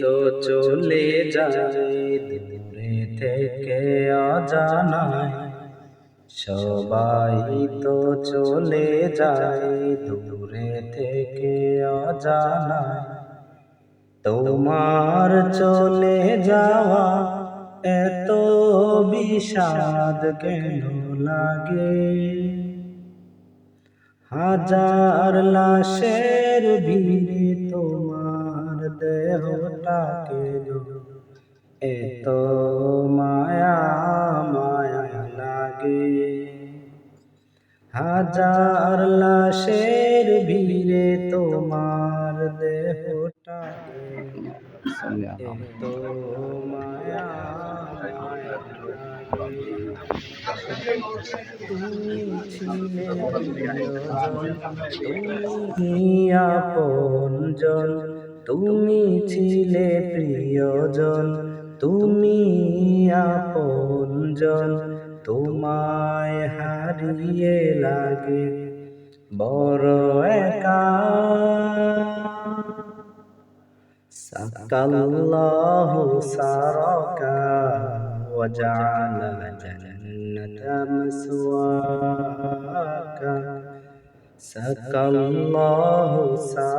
তো চলে যায় থেকে অজানায়। সবাই তো চলে যায়, দূরে থেকে অজানায়। তোমার চলে যাওয়া এত বিষাদ কেন লাগে? হাজার লাশের ভিড়ে তোমার দেহটাকে এত মায়া মায়া লাগে। হাজার লাশের ভিড়ে তোমার দেহটাকে এত মায়া মায়া লাগে। তুমি ছিলে তুমি আপনজন তুমি ছিলে প্রিয়জন তুমি আপনজন তোমায় হারিয়ে লাগে বড় একা সাকাল্লাহু সারাকা وجعل جنة مسواك سقى الله سرك